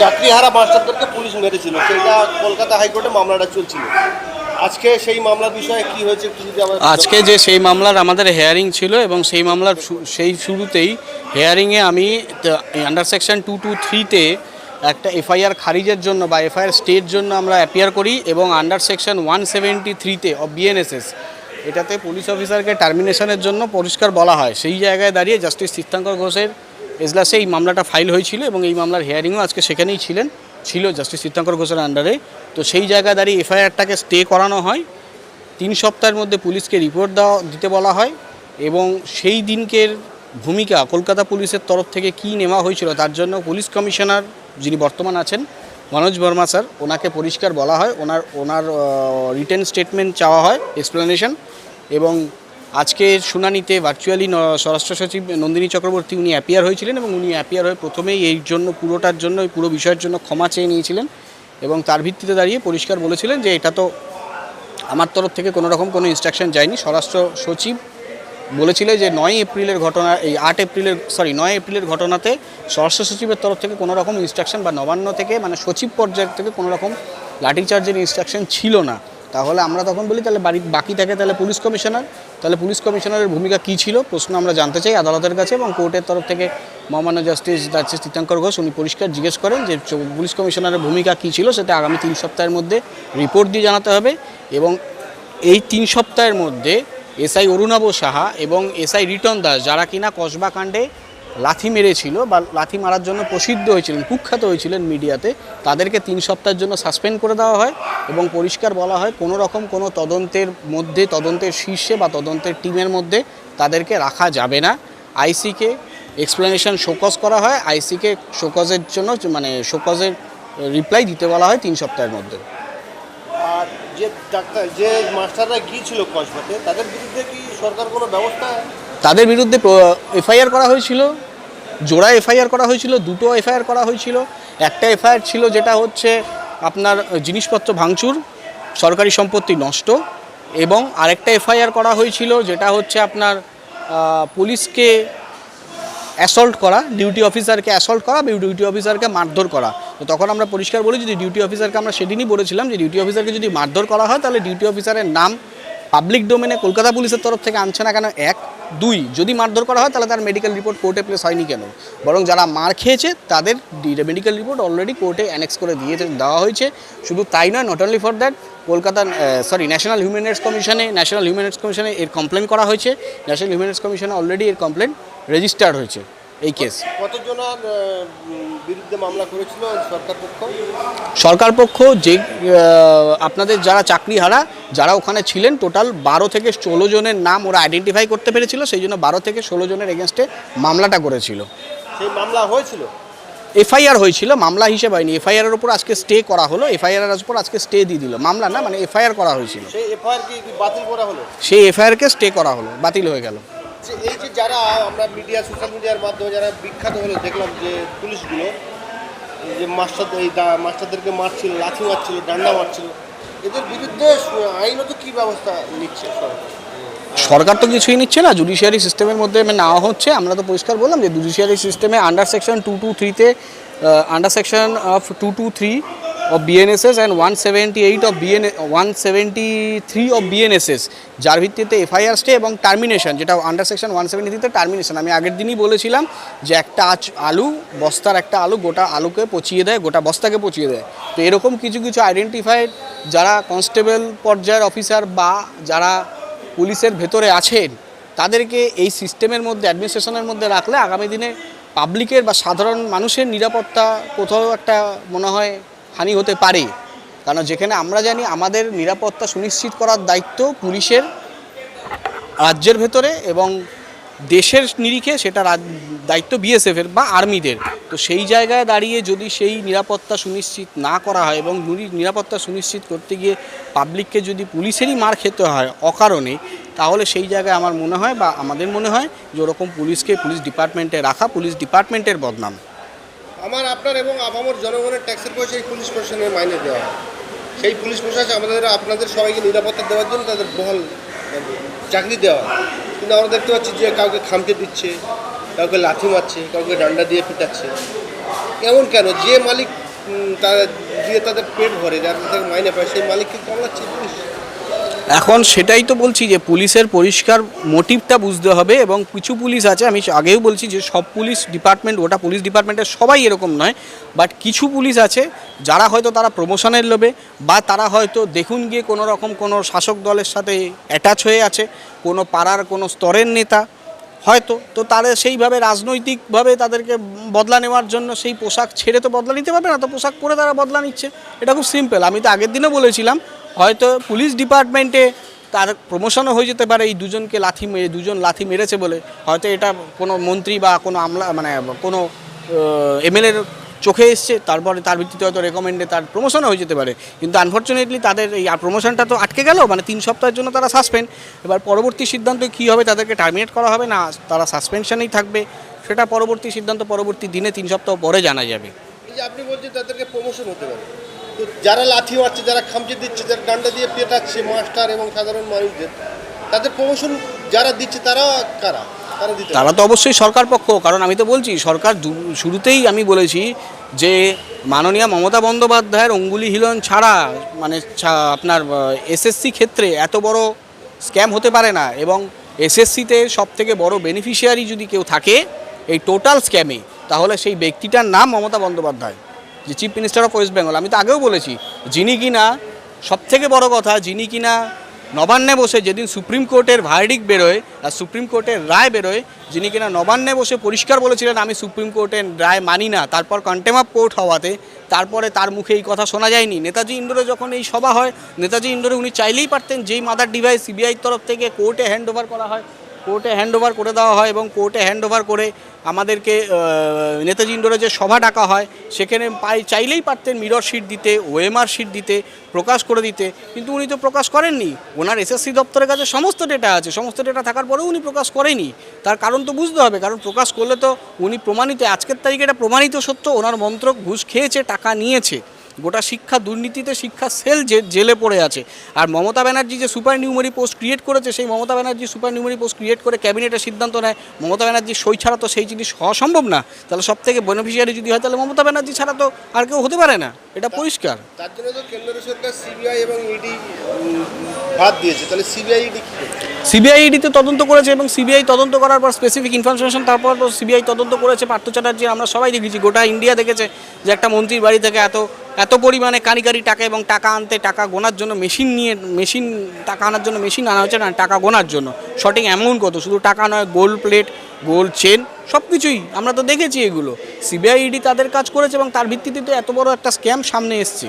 চাকরিহারা মাস্টারদেরকে police মেরেছিল। সেটা কলকাতা হাইকোর্টে মামলাটা চলছিল। আজকে সেই মামলার বিষয়ে কি হয়েছে আজকে যে সেই মামলার আমাদের হেয়ারিং ছিল এবং সেই মামলার সেই শুরুতেই হেয়ারিংয়ে আমি আন্ডার সেকশন টু টু থ্রিতে একটা এফআইআর খারিজের জন্য বা এফআইআর স্টের জন্য আমরা অ্যাপিয়ার করি এবং আন্ডার সেকশন ওয়ান সেভেন্টি থ্রিতে অফ বিএনএসএস এটাতে পুলিশ অফিসারকে টার্মিনেশনের জন্য পরিষ্কার বলা হয়। সেই জায়গায় দাঁড়িয়ে জাস্টিস তীর্থঙ্কর ঘোষের এজলাসে এই মামলাটা ফাইল হয়েছিল এবং এই মামলার হেয়ারিংও আজকে সেখানেই ছিলেন। ছিল জাস্টিস তীর্থঙ্কর ঘোষের আন্ডারে তো সেই জায়গায় দাঁড়িয়ে এফআইআরটাকে স্টে করানো হয়। তিন সপ্তাহের মধ্যে পুলিশকে রিপোর্ট দেওয়া, দিতে বলা হয় এবং সেই দিনকের ভূমিকা কলকাতা পুলিশের তরফ থেকে কী নেওয়া হয়েছিল তার জন্য পুলিশ কমিশনার যিনি বর্তমান আছেন, মনোজ বর্মা স্যার, ওনাকে পরিষ্কার বলা হয়। ওনার ওনার রিটেন স্টেটমেন্ট চাওয়া হয় এক্সপ্লেনেশন এবং আজকের শুনানিতে ভার্চুয়ালি স্বরাষ্ট্র সচিব নন্দিনী চক্রবর্তী উনি অ্যাপিয়ার হয়েছিলেন এবং উনি অ্যাপিয়ার হয়ে প্রথমেই এই জন্য পুরোটার জন্য, এই পুরো বিষয়ের জন্য ক্ষমা চেয়ে নিয়েছিলেন এবং তার ভিত্তিতে দাঁড়িয়ে পরিষ্কার বলেছিলেন যে এটা তো আমার তরফ থেকে কোনো রকম কোনো ইনস্ট্রাকশন যায়নি। স্বরাষ্ট্র সচিব বলেছিল যে নয় এপ্রিলের ঘটনা, এই আট এপ্রিলের সরি নয় এপ্রিলের ঘটনাতে স্বরাষ্ট্র সচিবের তরফ থেকে কোনো রকম ইনস্ট্রাকশন বা নবান্ন থেকে মানে সচিব পর্যায়ের থেকে কোনো রকম লাঠিচার্জের ইনস্ট্রাকশন ছিল না। তাহলে আমরা তখন বলি, তাহলে বাড়ি বাকি থাকে তাহলে পুলিশ কমিশনার। তাহলে পুলিশ কমিশনারের ভূমিকা কী ছিল? প্রশ্ন আমরা জানতে চাই আদালতের কাছে এবং কোর্টের তরফ থেকে মহামান্য জাস্টিস জাস্টিস তীর্থঙ্কর ঘোষ, উনি পরিষ্কার জিজ্ঞেস করেন যে পুলিশ কমিশনারের ভূমিকা কী ছিল? সেটা আগামী তিন সপ্তাহের মধ্যে রিপোর্ট দিয়ে জানাতে হবে এবং এই তিন সপ্তাহের মধ্যে এসআই অরুণাব সাহা এবং এসআই রিটন দাস, যারা কিনা কসবা কাণ্ডে লাথি মেরেছিল বা লাথি মারার জন্য প্রসিদ্ধ হয়েছিলেন কুখ্যাত হয়েছিলেন মিডিয়াতে তাদেরকে তিন সপ্তাহের জন্য সাসপেন্ড করে দেওয়া হয় এবং পরিষ্কার বলা হয় কোনো রকম কোনো তদন্তের মধ্যে তদন্তের শীর্ষে বা তদন্তের টিমের মধ্যে তাদেরকে রাখা যাবে না। আইসিকে এক্সপ্লেনেশন শোকজ করা হয়। আইসিকে শোকজের জন্য মানে শোকজের রিপ্লাই দিতে বলা হয় তিন সপ্তাহের মধ্যে। আর যে ডাক্তার যে মাস্টাররা গিয়েছিল কসবাতে তাদের বিরুদ্ধে কি সরকার কোনো ব্যবস্থা? তাদের বিরুদ্ধে এফআইআর করা হয়েছিল। জোড়া এফআইআর করা হয়েছিল, দুটো এফআইআর করা হয়েছিল। একটা এফআইআর ছিল যেটা হচ্ছে আপনার জিনিসপত্র ভাঙচুর, সরকারি সম্পত্তি নষ্ট, এবং আরেকটা এফআইআর করা হয়েছিল যেটা হচ্ছে আপনার পুলিশকে অ্যাসল্ট করা, ডিউটি অফিসারকে অ্যাসল্ট করা বা ডিউটি অফিসারকে মারধর করা। তো তখন আমরা পরিষ্কার বলি যদি ডিউটি অফিসারকে আমরা সেদিনই বলেছিলাম যে ডিউটি অফিসারকে যদি মারধর করা হয় তাহলে ডিউটি অফিসারের নাম পাবলিক ডোমেনে কলকাতা পুলিশের তরফ থেকে আনছে না কেন? এক দুই, যদি মারধর করা হয়, তাহলে তার মেডিকেল রিপোর্ট কোর্টে প্লেস হয়নি কেন? বরং যারা মার খেয়েছে, তাদের মেডিকেল রিপোর্ট অলরেডি কোর্টে অ্যানেক্স করে দিয়েছে, দেওয়া হয়েছে। শুধু তাই নয় not only for that Kolkata sorry national human rights কমিশনে ন্যাশনাল হিউম্যান রাইটস কমিশনে এর কমপ্লেন করা হয়েছে। ন্যাশনাল হিউম্যান রাইটস কমিশনে অলরেডি এর কমপ্লেন রেজিস্টার্ড হয়েছে। এই কেস কতজনের বিরুদ্ধে মামলা করেছিল সরকার পক্ষ? সরকার পক্ষ যে আপনাদের যারা চাকরি হারা যারা ওখানে ছিলেন টোটাল বারো থেকে ষোলো জনের নাম ওরা আইডেন্টিফাই করতে পেরেছিল সেই জন্য বারো থেকে ষোলো জনের এগেনস্টে মামলাটা করেছিল। সেই মামলা হয়েছিল? এফআইআর হয়েছিল মামলা হিসেবে হয়নি। এফআইআরের উপর আজকে স্টে করা হলো এফআইআর উপর আজকে স্টে দিয়ে দিল। মামলা না মানে এফআইআর করা হয়েছিল। সেই এফআইআর কি কি বাতিল করা হলো? সেই এফআইআরকে স্টে করা হলো বাতিল হয়ে গেল। যে এই যে যারা আমরা মিডিয়া সোশ্যাল মিডিয়ার মাধ্যমে যারা বিখ্যাত হলো, দেখলাম যে পুলিশগুলো যে মাস্টার, এই মাস্টারদেরকে মারছিল লাঠি মারছিল, ডান্ডা মারছিল, এদের বিরুদ্ধে আইনত কি ব্যবস্থা নিচ্ছে সরকার? সরকার তো কিছুই নিচ্ছে না জুডিশিয়ারি সিস্টেমের মধ্যে নেওয়া হচ্ছে। আমরা তো পরিষ্কার বললাম যে জুডিশিয়ারি সিস্টেমে আন্ডার সেকশন টু টু থ্রিতে under section of two two three seventy eight of BN one seventy three of BNSS যার ভিত্তিতে এফআইআর স্টে এবং টার্মিনেশন যেটা আন্ডার সেকশন ওয়ান সেভেন্টি থ্রিতে টার্মিনেশন আমি আগের দিনই বলেছিলাম যে একটা আচ, আলু, বস্তার একটা আলু গোটা আলুকে পচিয়ে দেয়, গোটা বস্তাকে পচিয়ে দেয়। তো এরকম কিছু কিছু আইডেন্টিফাইড যারা কনস্টেবল পর্যায়ের অফিসার বা যারা পুলিশের ভেতরে আছেন, তাদেরকে এই সিস্টেমের মধ্যে অ্যাডমিনিস্ট্রেশনের মধ্যে রাখলে আগামী দিনে পাবলিকের বা সাধারণ মানুষের নিরাপত্তা কোথাও একটা মনে হয় হানি হতে পারে। কারণ যেখানে আমরা জানি আমাদের নিরাপত্তা সুনিশ্চিত করার দায়িত্ব পুলিশের রাজ্যের ভেতরে এবং দেশের নিরিখে সেটা দায়িত্ব বিএসএফের বা আর্মিদের। তো সেই জায়গায় দাঁড়িয়ে যদি সেই নিরাপত্তা সুনিশ্চিত না করা হয় এবং নিরাপত্তা সুনিশ্চিত করতে গিয়ে পাবলিককে যদি পুলিশেরই মার খেতে হয় অকারণে, তাহলে সেই জায়গায় আমার মনে হয় বা আমাদের মনে হয় যে ওরকম পুলিশকে পুলিশ ডিপার্টমেন্টে রাখা, পুলিশ ডিপার্টমেন্টের বদনাম। আমার, আপনার এবং আপামর জনগণের ট্যাক্সের পয়সা এই পুলিশ প্রশাসনের মাইনে দেওয়া হয়। সেই পুলিশ প্রশাসন আমাদের, আপনাদের সবাইকে নিরাপত্তা দেওয়ার জন্য তাদের বহল, চাকরি দেওয়া কিন্তু আমরা দেখতে পাচ্ছি যে কাউকে খামকে দিচ্ছে, কাউকে লাথি মারছে, কাউকে ডান্ডা দিয়ে পিটাচ্ছে। এমন কেন? যে মালিক তারা দিয়ে তাদের পেট ভরে, যারা তাদের মাইনে পায়, সেই মালিককে কামড়াচ্ছে পুলিশ। এখন সেটাই তো বলছি যে পুলিশের পরিষ্কার মোটিভটা বুঝতে হবে এবং কিছু পুলিশ আছে, আমি আগেও বলছি যে সব পুলিশ ডিপার্টমেন্ট ওটা পুলিশ ডিপার্টমেন্টের সবাই এরকম নয় বাট কিছু পুলিশ আছে যারা হয়তো তারা প্রমোশনের লোভে বা তারা হয়তো দেখুন গিয়ে কোনো রকম কোনো শাসক দলের সাথে অ্যাটাচ হয়ে আছে, কোনো পাড়ার কোনো স্তরের নেতা হয়তো, তো তারা সেইভাবে রাজনৈতিকভাবে তাদেরকে বদলা নেওয়ার জন্য সেই পোশাক ছেড়ে তো বদলা নিতে পারবে না, তো পোশাক পরে তারা বদলা নিচ্ছে। এটা খুব সিম্পল আমি তো আগের দিনও বলেছিলাম হয়তো পুলিশ ডিপার্টমেন্টে তার প্রমোশনও হয়ে যেতে পারে, এই দুজনকে লাথি মেরে, দুজন লাথি মেরেছে বলে। হয়তো এটা কোনো মন্ত্রী বা কোনো আমলা মানে কোনো এমএলএর চোখে এসছে, তারপরে তার ভিত্তিতে হয়তো রেকমেন্ডে তার প্রমোশনও হয়ে যেতে পারে। কিন্তু আনফর্চুনেটলি তাদের এই প্রমোশনটা তো আটকে গেল মানে তিন সপ্তাহের জন্য তারা সাসপেন্ড এবার পরবর্তী সিদ্ধান্ত কী হবে তাদেরকে টার্মিনেট করা হবে না, তারা সাসপেনশনেই থাকবে। সেটা পরবর্তী সিদ্ধান্ত পরবর্তী দিনে তিন সপ্তাহ পরে জানা যাবে। আপনি বলছেন তাদেরকে প্রমোশন হতে পারে। যারা লাঠি মারছে, যারা খামচে দিচ্ছে, যারা ডান্ডা দিয়ে পেটাচ্ছে মাস্টার এবং সাধারণ মানুষদের, তাদের প্রমোশন যারা দিচ্ছে, তারা কারা? তারা তো অবশ্যই সরকার পক্ষ, কারণ আমি তো বলছি, সরকার শুরুতেই আমি বলেছি যে মাননীয় মমতা বন্দ্যোপাধ্যায়ের অঙ্গুলি হিলন ছাড়া মানে আপনার এসএসসি ক্ষেত্রে এত বড় স্ক্যাম হতে পারে না। এবং এসএসসিতে সব থেকে বড় বেনিফিশিয়ারি যদি কেউ থাকে, এই টোটাল স্ক্যামে তাহলে সেই ব্যক্তিটার নাম মমতা বন্দ্যোপাধ্যায়। যে chief minister of West Bengal আমি তো আগেও বলেছি, যিনি কিনা সব থেকে বড় কথা, যিনি কিনা নবান্নে বসে যেদিন সুপ্রিম কোর্টের ভার্ডিক বেরোয়, আর সুপ্রিম কোর্টের রায় বেরোয়, যিনি কিনা নবান্নে বসে পরিষ্কার বলেছিলেন, আমি সুপ্রিম কোর্টের রায় মানি না। তারপর কন্টেম অফ কোর্ট হওয়াতে, তারপরে তার মুখে এই কথা শোনা যায়নি। নেতাজি ইন্ডোরে যখন এই সভা হয়, নেতাজি ইন্ডোরে উনি চাইলেই পারতেন, যেই মাদার ডিভাইস সিবিআইর তরফ থেকে কোর্টে হ্যান্ড ওভার করা হয় কোর্টে হ্যান্ড করে দেওয়া হয় এবং কোর্টে হ্যান্ড করে আমাদেরকে নেতাজি ইন্ডোরে যে সভা ডাকা হয়, সেখানে পাই, চাইলেই পারতেন মিরর শিট দিতে ওএমআর শিট দিতে, প্রকাশ করে দিতে, কিন্তু উনি তো প্রকাশ করেননি। ওনার এসএসসি দপ্তরের কাছে সমস্ত ডেটা আছে, সমস্ত ডেটা থাকার পরেও উনি প্রকাশ করেনি। তার কারণ তো বুঝতে হবে, কারণ প্রকাশ করলে তো উনি প্রমাণিত, আজকের তারিখে এটা প্রমাণিত সত্য, ওনার মন্ত্রক ঘুষ খেয়েছে, টাকা নিয়েছে। গোটা শিক্ষা দুর্নীতিতে শিক্ষা সেল যে জেলে পড়ে আছে। আর মমতা ব্যানার্জি যে সুপার নিউমারি পোস্ট ক্রিয়েট করেছে সেই Mamata Banerjee supernumerary post create করে ক্যাবিনেটের সিদ্ধান্ত নেয় মমতা ব্যানার্জি সই ছাড়া তো সেই জিনিস হওয়া সম্ভব না। তাহলে সব থেকে বেনিফিশিয়ারি যদি হয় তাহলে মমতা ব্যানার্জি ছাড়া তো আর কেউ হতে পারে না। এটা পরিষ্কার। তার জন্য তো কেন্দ্র সরকার সিবিআই এবং ইডি বাদ দিয়েছে। তাহলে সিবিআই ইডি সিবিআই ইডিতে তদন্ত করেছে এবং সিবিআই তদন্ত করার পর স্পেসিফিক ইনফরমেশন তারপর সিবিআই তদন্ত করেছে। পার্থ চ্যাটার্জি আমরা সবাই দেখেছি গোটা ইন্ডিয়া দেখেছে যে একটা মন্ত্রীর বাড়ি থেকে এত এত পরিমাণে কারি কারি টাকা এবং টাকা আনতে, টাকা গোনার জন্য মেশিন নিয়ে মেশিন টাকা আনার জন্য মেশিন আনা হচ্ছে না, টাকা গোনার জন্য। সঠিক অ্যামাউন্ট কত? শুধু টাকা নয় গোল্ড প্লেট গোল্ড চেন সব কিছুই আমরা তো দেখেছি এগুলো। সিবিআইডি তাদের কাজ করেছে এবং তার ভিত্তিতে তো এত বড় একটা স্ক্যাম সামনে এসছে।